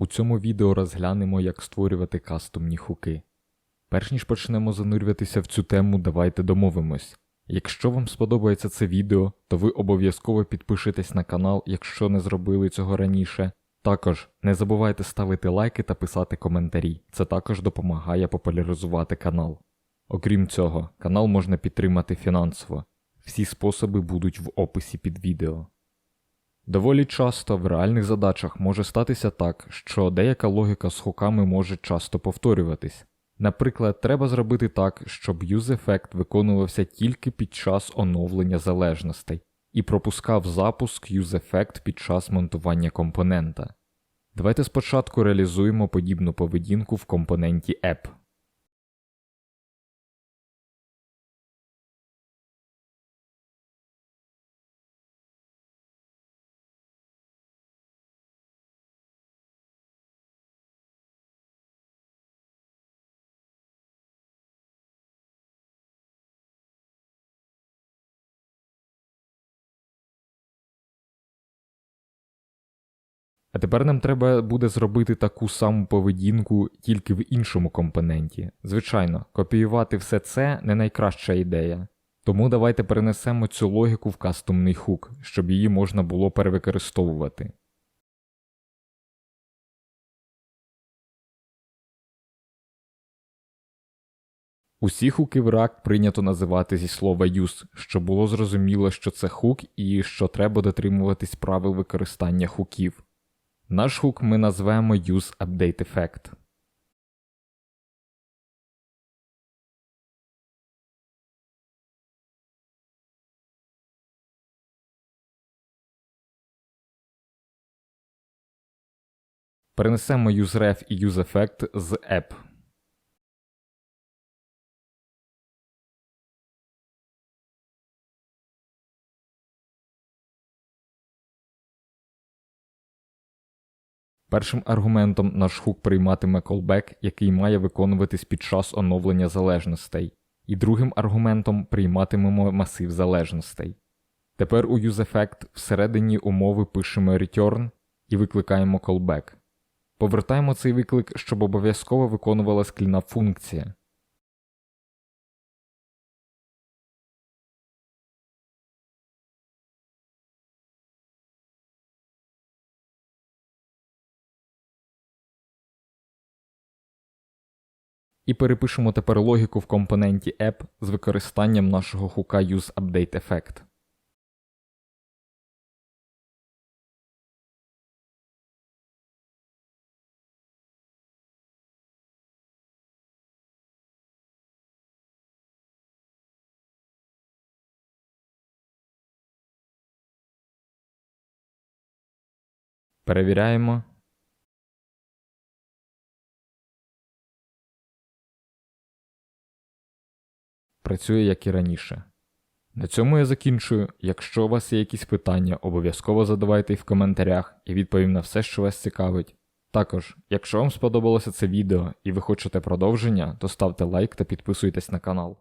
У цьому відео розглянемо, як створювати кастомні хуки. Перш ніж почнемо занурюватися в цю тему, давайте домовимось. Якщо вам сподобається це відео, то ви обов'язково підпишитесь на канал, якщо не зробили цього раніше. Також не забувайте ставити лайки та писати коментарі, це також допомагає популяризувати канал. Окрім цього, канал можна підтримати фінансово. Всі способи будуть в описі під відео. Доволі часто в реальних задачах може статися так, що деяка логіка з хуками може часто повторюватись. Наприклад, треба зробити так, щоб use-ефект виконувався тільки під час оновлення залежностей і пропускав запуск use-ефект під час монтування компонента. Давайте спочатку реалізуємо подібну поведінку в компоненті App. А тепер нам треба буде зробити таку саму поведінку тільки в іншому компоненті. Звичайно, копіювати все це не найкраща ідея. Тому давайте перенесемо цю логіку в кастомний хук, щоб її можна було перевикористовувати. Усі хуки в React прийнято називати зі слова use, щоб було зрозуміло, що це хук і що треба дотримуватись правил використання хуків. Наш хук ми назвемо useUpdateEffect. Перенесемо useRef і useEffect з app. Першим аргументом наш хук прийматиме callback, який має виконуватись під час оновлення залежностей, і другим аргументом прийматимемо масив залежностей. Тепер у useEffect всередині умови пишемо return і викликаємо callback. Повертаємо цей виклик, щоб обов'язково виконувалась кліна функція. І перепишемо тепер логіку в компоненті app з використанням нашого хука useUpdateEffect. Перевіряємо. Працює як і раніше. На цьому я закінчую. Якщо у вас є якісь питання, обов'язково задавайте їх в коментарях і відповім на все, що вас цікавить. Також, якщо вам сподобалося це відео і ви хочете продовження, то ставте лайк та підписуйтесь на канал.